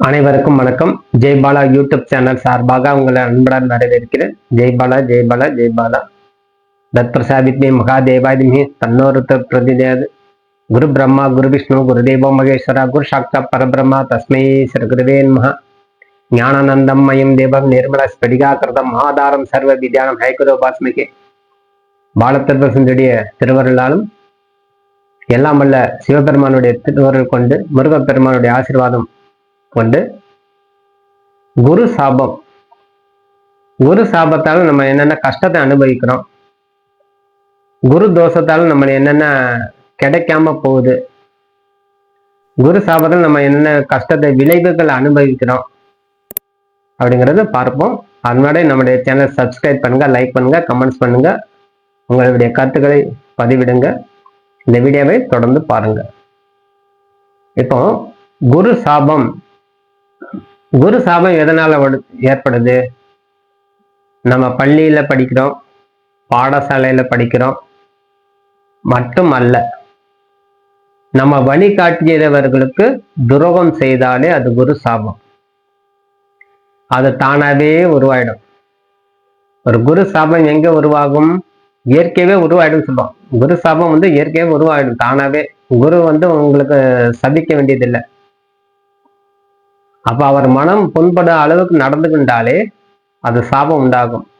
அனைவருக்கும் வணக்கம். Jaibala YouTube channel சார்பாக உங்களை அன்புடன் வரவேற்கிறேன். ஜெய்பாலா ஜெய்பாலா ஜெய்பாலா தத் ஜெய் பாலா. மகாதேவாதிமே தன்னோருத்த பிரதிதேது குரு பிரம்மா குரு விஷ்ணு குரு தேவோ மகேஸ்வரா குரு சாக்தா பரபிரம்மா தஸ்மை ஸ்ரீ குருவே ஞானானந்தம் மயம் தேவம் நிர்மல ஸ்படிகாக்கிருதம் ஆதாரம் சர்வ வித்யானம் ஹைகுரோபாஸ்மிகே பாலத்தர்பசனுடைய திருவருளாலும் எல்லாம் வல்ல சிவபெருமானுடைய திருவருள் கொண்டு முருகப்பெருமானுடைய ஆசீர்வாதம் கொண்டு குரு சாபம். குரு சாபத்தால் நம்ம என்னென்ன கஷ்டத்தை அனுபவிக்கிறோம். குரு தோஷத்தால் நம்ம என்னென்ன கிடைக்காம போகுது. குரு சாபத்தில் நம்ம என்னென்ன கஷ்டத்தை விளைவுகள் அனுபவிக்கிறோம். அப்படிங்கிறத பார்ப்போம். அதனால நம்முடைய சேனல் சப்ஸ்கிரைப் பண்ணுங்க லைக் பண்ணுங்க கமெண்ட்ஸ் பண்ணுங்க. உங்களுடைய கருத்துக்களை பதிவிடுங்க. இந்த வீடியோவை தொடர்ந்து பாருங்க. இப்போ குரு சாபம் குரு சாபம் எதனால ஏற்படுது? நம்ம பள்ளியில படிக்கிறோம் பாடசாலையில படிக்கிறோம் மட்டும் அல்ல நம்ம வழிகாட்டியவர்களுக்கு துரோகம் செய்தாலே அது குரு சாபம். அது தானாவே உருவாயிடும். ஒரு குரு சாபம் எங்க உருவாகும்? இயற்கையவே உருவாயிடும் சொல்லுவோம் குரு சாபம் வந்து இயற்கையாவே உருவாயிடும் தானாவே. குரு வந்து உங்களுக்கு சபிக்க வேண்டியதில்லை. அப்ப அவர் மனம் புண்பட அளவுக்கு நடந்துகின்றாலே அது சாபம் உண்டாகும்.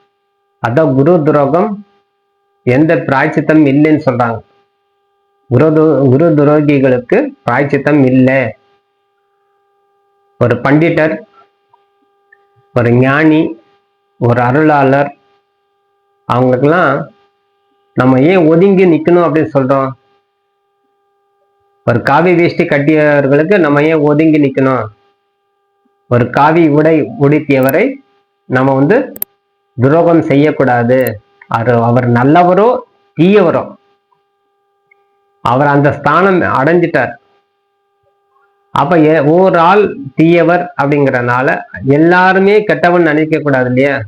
அதான் குரு துரோகம் எந்த பிராய்ச்சித்தம் இல்லைன்னு சொல்றாங்க. குரு து- குரு துரோகிகளுக்கு பிராய்ச்சித்தம் இல்லை. ஒரு பண்டிதர் ஒரு ஞானி ஒரு அருளாளர் அவங்களுக்கெல்லாம் நம்ம ஏன் ஒதுங்கி நிற்கணும் அப்படின்னு சொல்றோம்? ஒரு காவி வேஷ்டி கட்டியவர்களுக்கு நம்ம ஏன் ஒதுங்கி நிற்கணும் ஒரு காவி உடை உடுத்தியவரை நம்ம வந்து துரோகம் செய்யக்கூடாது. அது அவர் நல்லவரோ தீயவரோ. அவர் அந்த ஸ்தானம் அடைஞ்சிட்டார். அப்ப எ- ஒரு ஆள் தீயவர் அப்படிங்கிறனால எல்லாருமே கெட்டவன் நினைக்க கூடாது இல்லையா?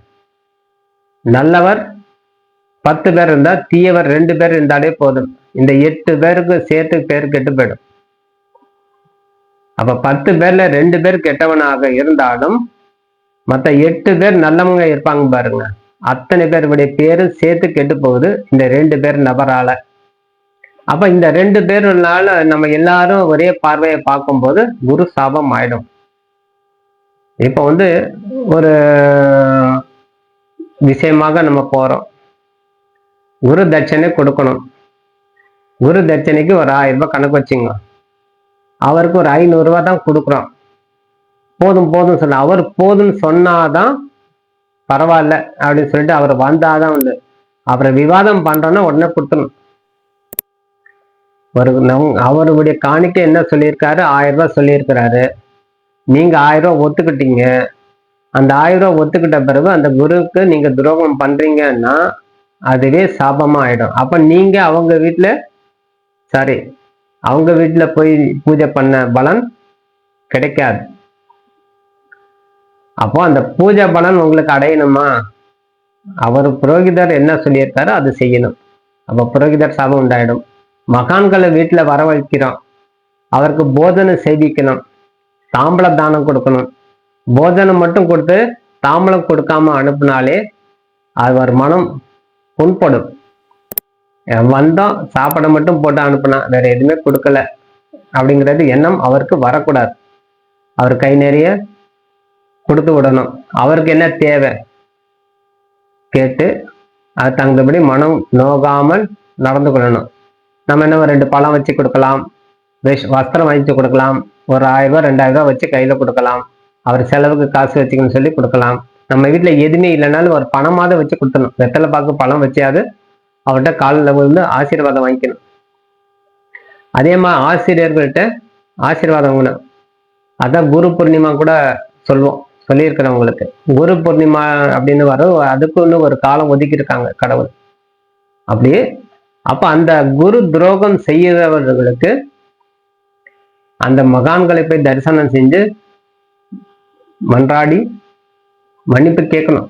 நல்லவர் பத்து பேர் இருந்தா தீயவர் ரெண்டு பேர் இருந்தாலே போதும். இந்த எட்டு பேருக்கு சேர்த்து பேர் கெட்டு போயிடும். அப்ப பத்து பேர்ல ரெண்டு பேர் கெட்டவனாக இருந்தாலும் மற்ற எட்டு பேர் நல்லவங்க இருப்பாங்க பாருங்க. அத்தனை பேருடைய பேரும் சேர்த்து கெட்டு போகுது. இந்த ரெண்டு பேர் நபரால. அப்ப இந்த ரெண்டு பேருனால நம்ம எல்லாரும் ஒரே பார்வையை பார்க்கும்போது குரு சாபம் ஆயிடும். இப்ப வந்து ஒரு விஷயமாக நம்ம போறோம். குரு தட்சணை கொடுக்கணும். குரு தட்சணைக்கு ஒரு ஆயிரம் ரூபாய் கணக்கு வச்சுங்க. அவருக்கு ஒரு ஐநூறு தான் கொடுக்குறோம். போதும் போதும் சொல்ல. அவர் போதும்னு சொன்னாதான் பரவாயில்ல அப்படின்னு சொல்லிட்டு அவர் வந்தாதான் உண்டு அவரை விவாதம் பண்றோன்னா உடனே கொடுத்துடணும். ஒரு நம்- அவருடைய காணிக்க என்ன சொல்லியிருக்காரு? ஆயிரம் ரூபாய் சொல்லியிருக்கிறாரு. நீங்க ஆயிரம் ரூபாய் ஒத்துக்கிட்டீங்க. அந்த ஆயிரம் ரூபாய் ஒத்துக்கிட்ட பிறகு அந்த குருவுக்கு நீங்க துரோகம் பண்றீங்கன்னா அதுவே சாபமா ஆயிடும் அப்ப நீங்க அவங்க வீட்டுல சாரி அவங்க வீட்டுல போய் பூஜை பண்ண பலன் கிடைக்காது. அப்போ அந்த பூஜை பலன் உங்களுக்கு அடையணுமா? அவர் புரோகிதர் என்ன சொல்லியிருக்காரோ அது செய்யணும். அப்போ புரோகிதர் சாபம் உண்டாயிடும். மகான்களை வீட்டுல வரவழைக்கிறோம். அவருக்கு போஜனை செய்விக்கணும். தாம்பள தானம் கொடுக்கணும். போஜனம் மட்டும் கொடுத்து தாம்பளம் கொடுக்காம அனுப்புனாலே அவர் மனம் புண்படும். வந்தோம் சாப்பாடை மட்டும் போட்டு அனுப்புனா வேற எதுவுமே கொடுக்கல அப்படிங்கிறது எண்ணம் அவருக்கு வரக்கூடாது. அவர் கை நிறைய கொடுத்து விடணும். அவருக்கு என்ன தேவை? கேட்டு அது தகுந்தபடி மனம் நோகாமல் நடந்து கொள்ளணும். நம்ம என்ன ரெண்டு பழம் வச்சு கொடுக்கலாம் விஷ் வஸ்திரம் வாங்கிச்சு கொடுக்கலாம் ஒரு ஆயிரம் ரூபாய் ரெண்டாயிரம் ரூபாய் வச்சு கையில கொடுக்கலாம் அவர் செலவுக்கு காசு வச்சுக்கணும்னு சொல்லி கொடுக்கலாம். நம்ம வீட்டுல எதுவுமே இல்லைனாலும் ஒரு பணமாவது வச்சு கொடுத்தணும் வெத்தலை பாக்கு பழம் வச்சியாவது அவர்கிட்ட காலில் விழுந்து ஆசீர்வாதம் வாங்கிக்கணும். அதே மாதிரி ஆசிரியர்கள்ட்ட ஆசீர்வாதம் வாங்கணும். அதான் குரு பூர்ணிமா கூட சொல்லுவோம். சொல்லியிருக்கிறேன் உங்களுக்கு குரு பூர்ணிமா அப்படின்னு வரும். அதுக்குன்னு ஒரு காலம் ஒதுக்கி இருக்காங்க கடவுள். அப்படியே அப்ப அந்த குரு துரோகம் செய்கிறவர்களுக்கு அந்த மகான்களை போய் தரிசனம் செஞ்சு மன்றாடி மன்னிப்பு கேட்கணும்.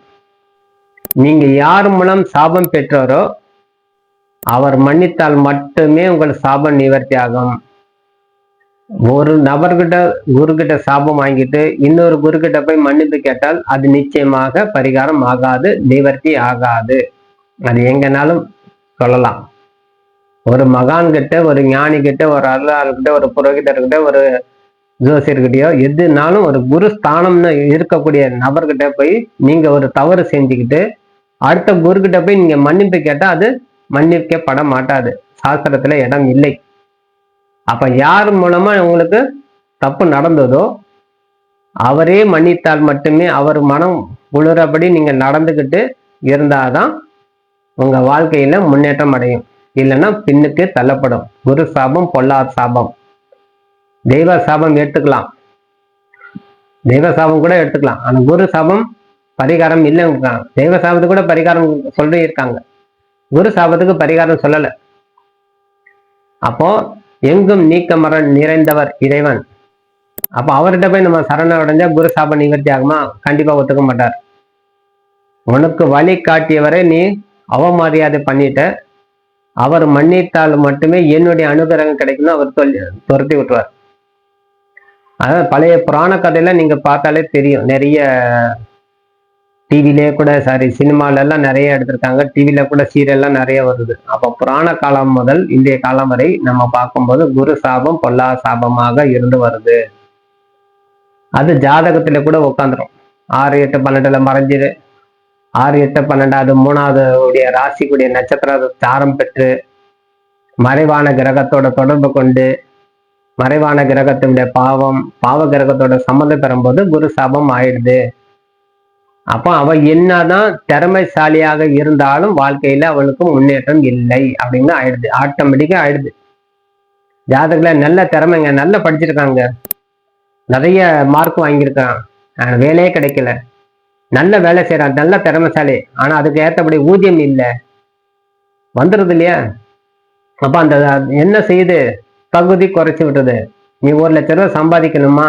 நீங்க யார் மூலம் சாபம் பெற்றாரோ அவர் மன்னித்தால் மட்டுமே உங்கள் சாபம் நிவர்த்தி ஆகும். ஒரு நபர்கிட்ட குரு கிட்ட சாபம் வாங்கிட்டு இன்னொரு குரு கிட்ட போய் மன்னிப்பு கேட்டால் அது நிச்சயமாக பரிகாரம் ஆகாது நிவர்த்தி ஆகாது. அது எங்கனாலும் சொல்லலாம். ஒரு மகான் கிட்ட ஒரு ஞானி கிட்ட ஒரு அருளாளர்கிட்ட ஒரு புரோகிதர்கிட்ட ஒரு ஜோசியர்கிட்டயோ எதுனாலும் ஒரு குரு ஸ்தானம்னு இருக்கக்கூடிய நபர்கிட்ட போய் நீங்க ஒரு தவறு செஞ்சுக்கிட்டு அடுத்த குரு கிட்ட போய் நீங்க மன்னிப்பு கேட்டா அது மன்னிக்கப்பட மாட்டாது சாஸ்திரத்துல இடம் இல்லை. அப்ப யார் மூலமா உங்களுக்கு தப்பு நடந்ததோ அவரே மன்னித்தால் மட்டுமே அவர் மனம் உழுறபடி நீங்க நடந்துக்கிட்டு இருந்தாதான் உங்க வாழ்க்கையில முன்னேற்றம் அடையும். இல்லைன்னா பின்னுக்கு தள்ளப்படும். குரு சாபம் பொல்லாத சாபம். தெய்வ சாபம் எடுத்துக்கலாம். தெய்வ சாபம் கூட எடுத்துக்கலாம். ஆனா குரு சாபம் பரிகாரம் இல்லைங்க தெய்வ சாபத்துக்கு கூட பரிகாரம் சொல்லி இருக்காங்க குரு சாபத்துக்கு பரிகாரம் சொல்லல. அப்போ எங்கும் நீக்க மரம் நிறைந்தவர் இறைவன். அப்ப அவர்கிட்ட போய் நம்ம சரண அடைஞ்சா குரு சாப நிவர்த்தி ஆகுமா? கண்டிப்பா ஒத்துக்க மாட்டார். உனக்கு வழி காட்டியவரை நீ அவமரியாதை பண்ணிட்ட அவர் மன்னித்தால் மட்டுமே என்னுடைய அனுகிரகம் கிடைக்கும்னு அவர் சொல்லி துரத்தி விட்டுவார் அதாவது பழைய புராண கதையில நீங்க பார்த்தாலே தெரியும். நிறைய டிவிலேயே கூட சாரி சினிமாலெல்லாம் நிறைய எடுத்திருக்காங்க. டிவியில கூட சீரியல்லாம் நிறைய வருது. அப்போ புராண காலம் முதல் இன்றைய காலம் வரை நம்ம பார்க்கும்போது குரு சாபம் பொல்லா சாபமாக இருந்து வருது. அது ஜாதகத்துல கூட உட்காந்துரும் ஆறு எட்டு பன்னெண்டுல மறைஞ்சிரு ஆறு எட்டு பன்னெண்டாவது மூணாவது உடைய ராசிக்குடைய நட்சத்திர சாரம் பெற்று மறைவான கிரகத்தோட தொடர்பு கொண்டு மறைவான கிரகத்தினுடைய பாவம் பாவ கிரகத்தோட சம்மந்தம் பெறும்போது குரு சாபம் ஆயிடுது. அப்போ அவ என்னதான் திறமைசாலியாக இருந்தாலும் வாழ்க்கையில அவளுக்கு முன்னேற்றம் இல்லை அப்படின்னு ஆயிடுது. ஆட்டோமேட்டிக்கா ஆயிடுது. ஜாதகத்துல நல்ல திறமைங்க நல்லா படிச்சிருக்காங்க. நிறைய மார்க் வாங்கியிருக்கான். வேலையே கிடைக்கல. நல்ல வேலை செய்யறான் நல்ல திறமைசாலி. ஆனா அதுக்கு ஏத்தபடி ஊதியம் இல்லை. வந்துடுது இல்லையா? அப்ப அந்த என்ன செய்யுது? பகுதி குறைச்சி விட்டுறது நீ ஒரு லட்ச ரூபா சம்பாதிக்கணுமா?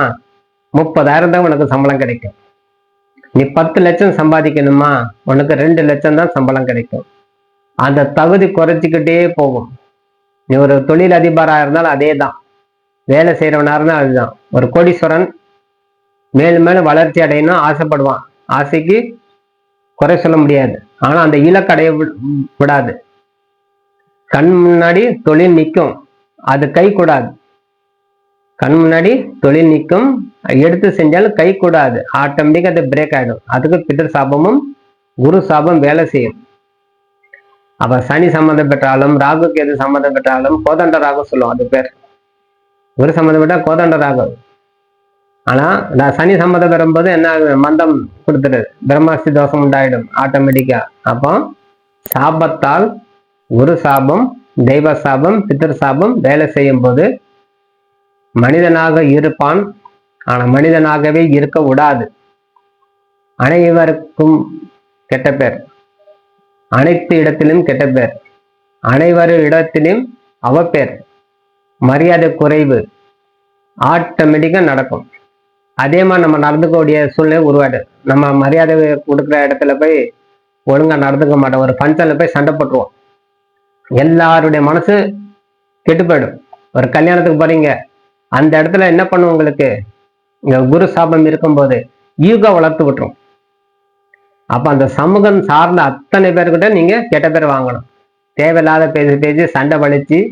முப்பதாயிரம் தான் உனக்கு சம்பளம் கிடைக்கும். நீ பத்து லட்சம் சம்பாதிக்கணுமா? உனக்கு ரெண்டு லட்சம் தான் சம்பளம் கிடைக்கும். அந்த தகுதி குறைச்சிக்கிட்டே போகும். நீ ஒரு தொழில் அதிபராக இருந்தாலும் அதே தான் வேலை செய்கிறவனாக இருந்தால் அதுதான். ஒரு கோடீஸ்வரன் மேலும் மேலும் வளர்ச்சி அடையணும் ஆசைப்படுவான். ஆசைக்கு குறை சொல்ல முடியாது. ஆனால் அந்த இலக்கடைய விடாது. கண் முன்னாடி தொழில் நிற்கும். அது கை கூடாது. கண் முன்னாடி தொழில் நிற்கும். எடுத்து செஞ்சாலும் கை கூடாது. ஆட்டோமேட்டிக்காக அது பிரேக் ஆயிடும். அதுக்கு பிதர் சாபமும் குரு சாபம் வேலை செய்யும். அப்ப சனி சம்மந்தம் பெற்றாலும் ராகு கேது சம்மந்தம் பெற்றாலும் கோதண்ட ராகு சொல்லுவோம் அது பேர். குரு சம்மந்தப்பட்ட கோதண்ட ராகு. ஆனா நான் சனி சம்மந்தம் பெறும்போது என்ன ஆகுது? மந்தம் கொடுத்துருது பிரம்மாஸ்தி தோஷம் உண்டாயிடும் ஆட்டோமேட்டிக்காக அப்போ சாபத்தால் குரு சாபம் தெய்வ சாபம் பித்தர் சாபம் வேலை செய்யும் போது மனிதனாக இருப்பான் ஆனா மனிதனாகவே இருக்க விடாது. அனைவருக்கும் கெட்ட பேர். அனைத்து இடத்திலும் கெட்ட பேர். அனைவரு இடத்திலும் அவப்பேர். மரியாதை குறைவு. ஆட்டோமேட்டிக்காக நடக்கும். அதே மாதிரி நம்ம நடந்துக்கக்கூடிய சூழ்நிலை உருவாடு நம்ம மரியாதை கொடுக்குற இடத்துல போய் ஒழுங்கா நடந்துக்க மாட்டோம். ஒரு ஃபங்க்ஷனில் போய் சண்டை போட்டுருவோம். எல்லாருடைய மனசு கெட்டு போயிடும். ஒரு கல்யாணத்துக்கு போறீங்க. அந்த இடத்துல என்ன பண்ணும் உங்களுக்கு? குரு சாபம் இருக்கும்போது ஈகோ வளர்த்து விட்டுரும். அப்ப அந்த சமூகம் சார்ந்த அத்தனை பேர்கிட்ட நீங்க கெட்ட பேர் வாங்கணும். தேவையில்லாத பேசி பேசி சண்டை வலிச்சு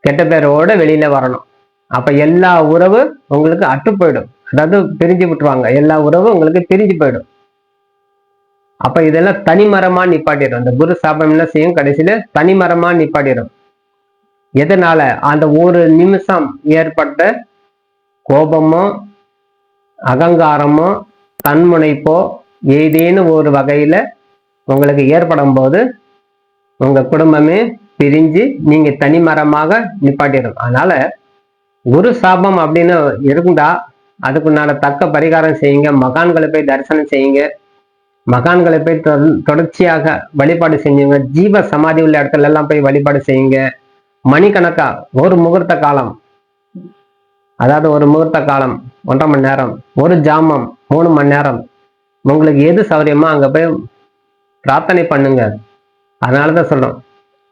கெட்ட பேரோட வெளியில வரணும். அப்ப எல்லா உறவு உங்களுக்கு அட்டு போயிடும். அதாவது பிரிஞ்சு விட்டுருவாங்க. எல்லா உறவும் உங்களுக்கு பிரிஞ்சு போயிடும். அப்ப இதெல்லாம் தனிமரமா நிப்பாட்டிடும். அந்த குரு சாபம் என்ன செய்யும்? கடைசியில தனிமரமா நிப்பாட்டிடும். எதனால? அந்த ஒரு நிமிஷம் ஏற்பட்ட கோபமோ அகங்காரமோ தன்முனைப்போ ஏதேனும் ஒரு வகையில உங்களுக்கு ஏற்படும் போது உங்க குடும்பமே பிரிஞ்சு நீங்க தனிமரமாக நிப்பாட்டிடும். அதனால் குரு சாபம் அப்படின்னு இருந்தா அதுக்குண்டான தக்க பரிகாரம் செய்யுங்க மகான்களை போய் தரிசனம் செய்யுங்க. மகான்களை போய் தொடர்ச்சியாக வழிபாடு செஞ்சுங்க. ஜீவ சமாதி உள்ள இடத்துல எல்லாம் போய் வழிபாடு செய்யுங்க. மணிக்கணக்கா ஒரு முகூர்த்த காலம் அதாவது ஒரு முகூர்த்த காலம் ஒன்றரை மணி நேரம் ஒரு ஜாமம் மூணு மணி நேரம். உங்களுக்கு எது சௌரியமோ அங்க போய் பிரார்த்தனை பண்ணுங்க. அதனாலதான் சொல்றோம்.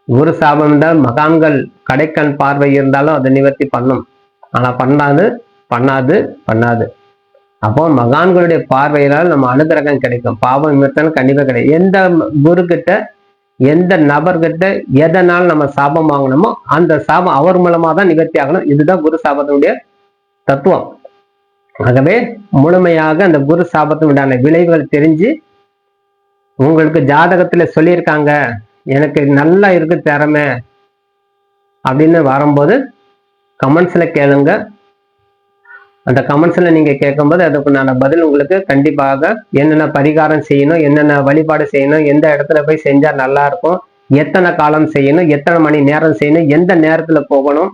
குரு சாபம் இருந்தால் மகான்கள் கடைக்கண் பார்வை இருந்தாலும் அதை நிவர்த்தி பண்ணும். ஆனா பண்ணாது பண்ணாது பண்ணாது. அப்போ மகான்களுடைய பார்வையினால் நம்ம அனுகிரகம் கிடைக்கும். பாவம் விமர்சனம் கண்டிப்பா கிடைக்கும் எந்த குரு கிட்ட எந்த நபர்கிட்ட எதனால் நம்ம சாபம் வாங்கணுமோ அந்த சாபம் அவர் மூலமா தான் நிவர்த்தி ஆகணும். இதுதான் குரு சாபத்தினுடைய தத்துவம். ஆகவே முழுமையாக அந்த குரு சாபத்தினுடைய விளைவுகள் தெரிஞ்சு உங்களுக்கு ஜாதகத்துல சொல்லியிருக்காங்க எனக்கு நல்லா இருக்கு திறமை அப்படின்னு வரும்போது கமெண்ட்ஸ்ல கேளுங்க. அந்த கமெண்ட்ஸ்ல நீங்க கேட்கும்போது அதுக்குண்டான பதில் உங்களுக்கு கண்டிப்பாக என்னென்ன பரிகாரம் செய்யணும் என்னென்ன வழிபாடு செய்யணும் எந்த இடத்துல போய் செஞ்சா நல்லா இருக்கும் எத்தனை காலம் செய்யணும் எத்தனை மணி நேரம் செய்யணும் எந்த நேரத்துல போகணும்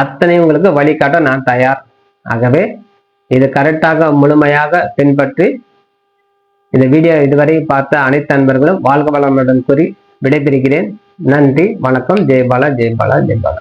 அத்தனை உங்களுக்கு வழிகாட்ட நான் தயார். ஆகவே இது கரெக்டாக முழுமையாக பின்பற்றி இந்த வீடியோ இதுவரை பார்த்த அனைத்து அன்பர்களும் வாழ்க வளமுடன் கூறி விடைபெறுகிறேன். நன்றி வணக்கம். ஜெயபாலா ஜெயபாலா ஜெயபாலா